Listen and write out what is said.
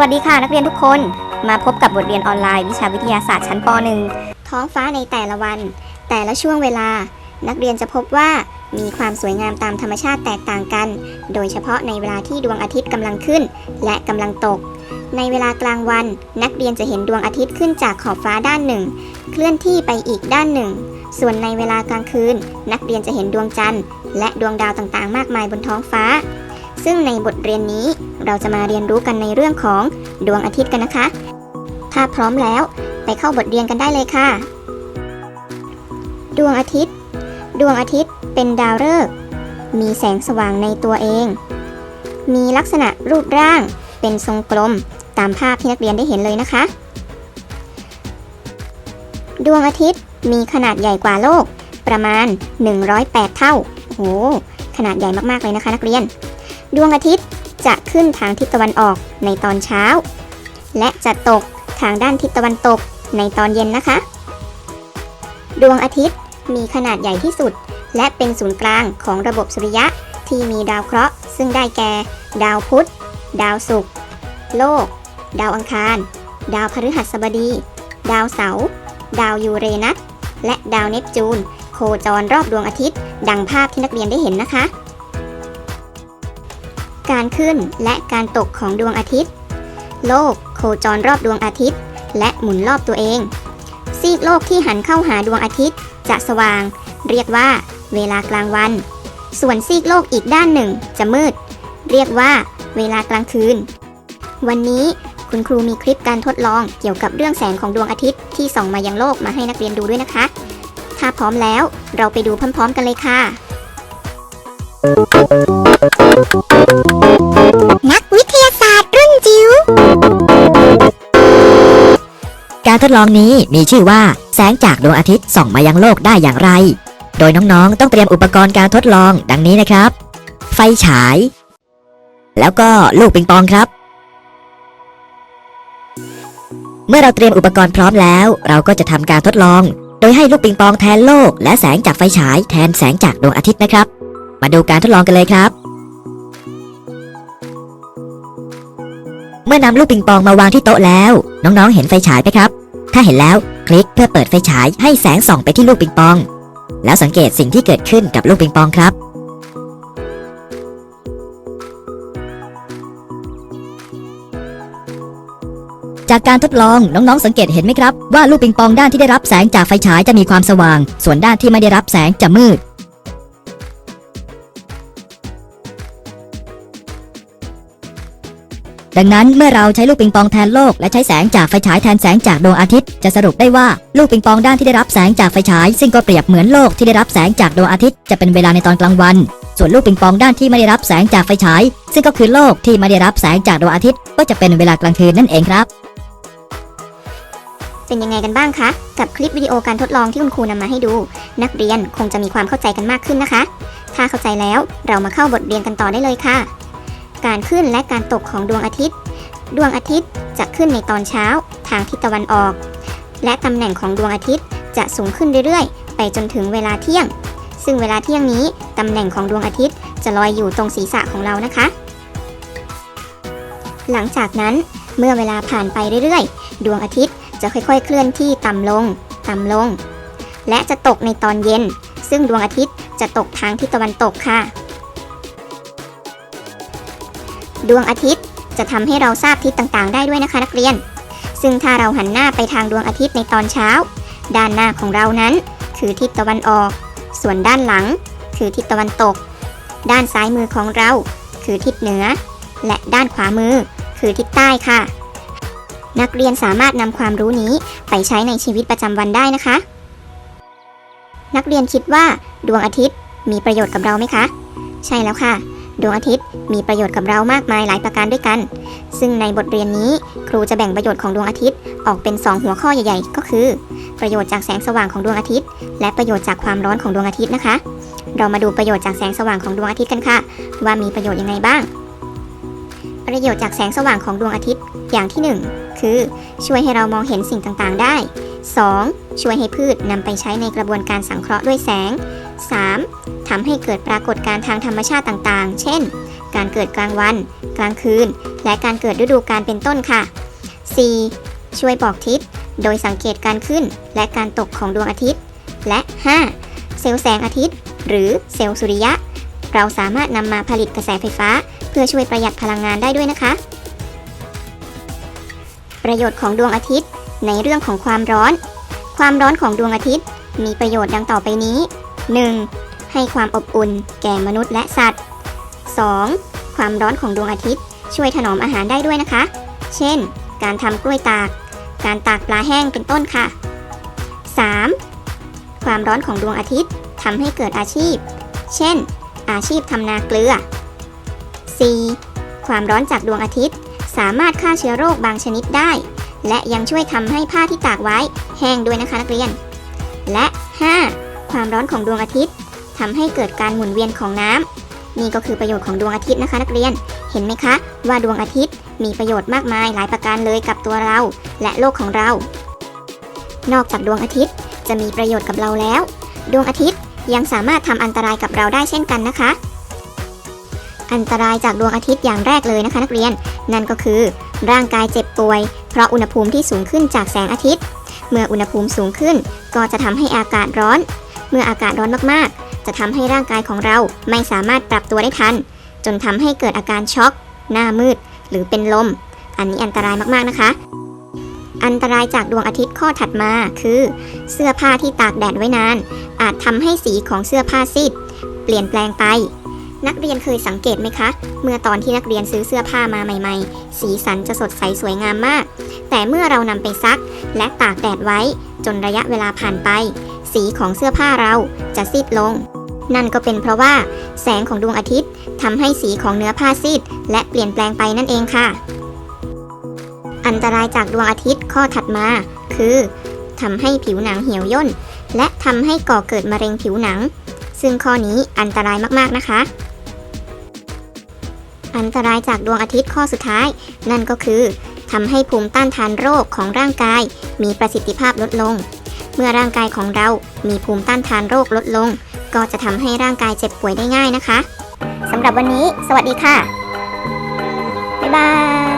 วัสดีค่ะนักเรียนทุกคน มาพบกับบทเรียนออนไลน์วิชาวิทยาศาสตร์ชั้นป .1 ท้องฟ้าในแต่ละวัน แต่ละช่วงเวลา นักเรียนจะพบว่ามีความสวยงามตามธรรมชาติแตกต่างกัน โดยเฉพาะในเวลาที่ดวงอาทิตย์กำลังขึ้น และกำลังตก ในเวลากลางวัน นักเรียนจะเห็นดวงอาทิตย์ขึ้นจากขอบฟ้าด้านหนึ่ง เคลื่อนที่ไปอีกด้านหนึ่ง ส่วนในเวลากลางคืน นักเรียนจะเห็นดวงจันทร์ และดวงดาวต่างๆ มากมายบนท้องฟ้า ซึ่งในบทเรียนนี้ เราจะมาเรียนรู้กันในเรื่องของดวงอาทิตย์กันนะคะ ถ้าพร้อมแล้วไปเข้าบทเรียนกันได้เลยค่ะ ดวงอาทิตย์ ดวงอาทิตย์เป็นดาวฤกษ์มีแสงสว่างในตัวเอง มีลักษณะรูปร่างเป็นทรงกลมตามภาพที่นักเรียนได้เห็นเลยนะคะ ดวงอาทิตย์มีขนาดใหญ่กว่าโลกประมาณ 108 เท่าโอ้โหขนาดใหญ่มากๆเลยนะคะนักเรียน ดวงอาทิตย์ จะขึ้นทางทิศตะวันออกในตอนเช้า และจะตกทางด้านทิศตะวันตกในตอนเย็นนะคะ ดวงอาทิตย์มีขนาดใหญ่ที่สุด และเป็นศูนย์กลางของระบบสุริยะที่มีดาวเคราะห์ ซึ่งได้แก่ ดาวพุธ ดาวศุกร์โลก ดาวอังคาร ดาวพฤหัสบดี ดาวเสาร์ดาวยูเรนัสและดาวเนปจูน โคจรรอบดวงอาทิตย์ ดังภาพที่นักเรียนได้เห็นนะคะ การขึ้นและการตกของดวงอาทิตย์ โลกโคจรรอบดวงอาทิตย์ และหมุนรอบตัวเอง ซีกโลกที่หันเข้าหาดวงอาทิตย์ จะสว่าง เรียกว่า เวลากลางวัน ส่วนซีกโลกอีกด้านหนึ่งจะมืด เรียกว่า เวลากลางคืน วันนี้คุณครูมีคลิปการทดลองเกี่ยวกับเรื่องแสงของดวงอาทิตย์ที่ส่องมายังโลกมาให้นักเรียนดูด้วยนะคะ ถ้าพร้อมแล้วเราไปดูพร้อม ๆ กันเลยค่ะนัก การทดลองนี้มีชื่อว่า แสงจากดวงอาทิตย์ส่องมายังโลกได้อย่างไร โดยน้องๆ ต้องเตรียมอุปกรณ์การทดลองดังนี้นะครับ ไฟฉาย แล้วก็ลูกปิงปองครับ เมื่อเราเตรียมอุปกรณ์พร้อมแล้ว เราก็จะทำการทดลอง โดยให้ลูกปิงปองแทนโลก และแสงจากไฟฉายแทนแสงจากดวงอาทิตย์นะครับ มาดูการทดลองกันเลยครับเมื่อนำลูกปิงปองมาวางที่โต๊ะแล้ว น้องๆ เห็นไฟฉายไหมครับ ถ้าเห็นแล้วคลิกเพื่อเปิดไฟฉายให้แสงส่องไปที่ลูกปิงปอง แล้วสังเกตสิ่งที่เกิดขึ้นกับลูกปิงปองครับ จากการทดลองน้องๆสังเกตเห็นไหมครับ ว่าลูกปิงปองด้านที่ได้รับแสงจากไฟฉายจะมีความสว่าง ส่วนด้านที่ไม่ได้รับแสงจะมืด ดังนั้นเมื่อเราใช้ลูกปิงปองแทนโลก และใช้แสงจากไฟฉายแทนแสงจากดวงอาทิตย์ จะสรุปได้ว่าลูกปิงปองด้านที่ได้รับแสงจากไฟฉาย ซึ่งก็เปรียบเหมือนโลกที่ได้รับแสงจากดวงอาทิตย์จะเป็นเวลาในตอนกลางวัน ส่วนลูกปิงปองด้านที่ไม่ได้รับแสงจากไฟฉาย ซึ่งก็คือโลกที่ไม่ได้รับแสงจากดวงอาทิตย์ ก็จะเป็นเวลากลางคืนนั่นเองครับเป็นยังไงกันบ้างคะ กับคลิปวิดีโอการทดลองที่คุณครูนำมาให้ดู นักเรียนคงจะมีความเข้าใจกันมากขึ้นนะคะ ถ้าเข้าใจแล้วเรามาเข้าบทเรียนกันต่อได้เลยค่ะ การขึ้นและการตกของดวงอาทิตย์ ดวงอาทิตย์จะขึ้นในตอนเช้าทางทิศตะวันออก และตำแหน่งของดวงอาทิตย์จะสูงขึ้นเรื่อยๆ ไปจนถึงเวลาเที่ยง ซึ่งเวลาเที่ยงนี้ตำแหน่งของดวงอาทิตย์จะลอยอยู่ตรงศีรษะของเรานะคะ หลังจากนั้นเมื่อเวลาผ่านไปเรื่อยๆ ดวงอาทิตย์จะค่อยๆ เคลื่อนที่ต่ำลง ต่ำลง และจะตกในตอนเย็น ซึ่งดวงอาทิตย์จะตกทางทิศตะวันตกค่ะ ดวงอาทิตย์จะทำให้เราทราบทิศต่างๆ ได้ด้วยนะคะนักเรียน ซึ่งถ้าเราหันหน้าไปทางดวงอาทิตย์ในตอนเช้า ด้านหน้าของเรานั้น คือทิศตะวันออก ส่วนด้านหลัง คือทิศตะวันตก ด้านซ้ายมือของเรา คือทิศเหนือ และด้านขวามือ คือทิศใต้ค่ะ นักเรียนสามารถนำความรู้นี้ไปใช้ในชีวิตประจำวันได้นะคะ นักเรียนคิดว่า ดวงอาทิตย์มีประโยชน์กับเราไหมคะ ใช่แล้วค่ะ ดวงอาทิตย์มีประโยชน์กับเรามากมายหลายประการด้วยกัน ซึ่งในบทเรียนนี้ครูจะแบ่งประโยชน์ของดวงอาทิตย์ออกเป็น 2 หัวข้อใหญ่ ๆ ก็คือ ประโยชน์จากแสงสว่างของดวงอาทิตย์ และประโยชน์จากความร้อนของดวงอาทิตย์นะคะ เรามาดูประโยชน์จากแสงสว่างของดวงอาทิตย์กันค่ะ ว่ามีประโยชน์ยังไงบ้าง ประโยชน์จากแสงสว่างของดวงอาทิตย์อย่างที่หนึ่งคือ ช่วยให้เรามองเห็นสิ่งต่างๆได้ 2. ช่วยให้พืชนำไปใช้ในกระบวนการสังเคราะห์ด้วยแสง 3. ทำให้เกิดปรากฏการณ์ทางธรรมชาติต่างๆ เช่น การเกิดกลางวัน กลางคืน และการเกิดฤดูกาลเป็นต้นค่ะ 4. ช่วยบอกทิศ โดยสังเกตการขึ้นและการตกของดวงอาทิตย์ และ 5. เซลล์แสงอาทิตย์ หรือเซลล์สุริยะ เราสามารถนำมาผลิตกระแสไฟฟ้า เพื่อช่วยประหยัดพลังงานได้ด้วยนะคะ ประโยชน์ของดวงอาทิตย์ในเรื่องของความร้อน ความร้อนของดวงอาทิตย์ มีประโยชน์ดังต่อไปนี้ 1. ให้ความอบอุ่นแก่มนุษย์และสัตว์ 2. ความร้อนของดวงอาทิตย์ ช่วยถนอมอาหารได้ด้วยนะคะ เช่น การทำกล้วยตาก การตากปลาแห้งเป็นต้นค่ะ 3. ความร้อนของดวงอาทิตย์ทำให้เกิดอาชีพ เช่น อาชีพทำนาเกลือ 4. ความร้อนจากดวงอาทิตย์ สามารถฆ่าเชื้อโรคบางชนิดได้ และยังช่วยทำให้ผ้าที่ตากไว้ แห้งด้วยนะคะนักเรียน และ 5. ความร้อนของดวงอาทิตย์ทำให้เกิดการหมุนเวียนของน้ำนี่ก็คือประโยชน์ของดวงอาทิตย์นะคะ นักเรียน เห็นไหมคะ ว่าดวงอาทิตย์มีประโยชน์มากมายหลายประการเลยกับตัวเรา และโลกของเรา นอกจากดวงอาทิตย์จะมีประโยชน์กับเราแล้ว ดวงอาทิตย์ยังสามารถทำอันตรายกับเราได้เช่นกันนะคะ อันตรายจากดวงอาทิตย์อย่างแรกเลยนะคะ นักเรียน นั่นก็คือ ร่างกายเจ็บป่วย เพราะอุณหภูมิที่สูงขึ้นจากแสงอาทิตย์ เมื่ออุณหภูมิสูงขึ้น ก็จะทำให้อากาศร้อน เมื่ออากาศร้อนมากๆ จะทำให้ร่างกายของเราไม่สามารถปรับตัวได้ทัน จนทำให้เกิดอาการช็อก หน้ามืด หรือเป็นลม อันนี้อันตรายมากๆนะคะ อันตรายจากดวงอาทิตย์ข้อถัดมาคือ เสื้อผ้าที่ตากแดดไว้นาน อาจทำให้สีของเสื้อผ้าซีดเปลี่ยนแปลงไปนักเรียนเคยสังเกตไหมคะ เมื่อตอนที่นักเรียนซื้อเสื้อผ้ามาใหม่ ๆ สีสันจะสดใสสวยงามมาก แต่เมื่อเรานำไปซักและตากแดดไว้ จนระยะเวลาผ่านไป สีของเสื้อผ้าเราจะซีดลง นั่นก็เป็นเพราะว่า แสงของดวงอาทิตย์ทำให้สีของเนื้อผ้าซีด และเปลี่ยนแปลงไปนั่นเองค่ะ อันตรายจากดวงอาทิตย์ข้อถัดมา คือทำให้ผิวหนังเหี่ยวย่น และทำให้ก่อเกิดมะเร็งผิวหนัง ซึ่งข้อนี้อันตรายมากๆนะคะ อันตรายจากดวงอาทิตย์ข้อสุดท้าย นั่นก็คือทำให้ภูมิต้านทานโรคของร่างกาย มีประสิทธิภาพลดลง เมื่อร่างกายของเรามีภูมิต้านทานโรคลดลง ก็จะทำให้ร่างกายเจ็บป่วยได้ง่ายนะคะสำหรับวันนี้ สวัสดีค่ะ บ๊ายบาย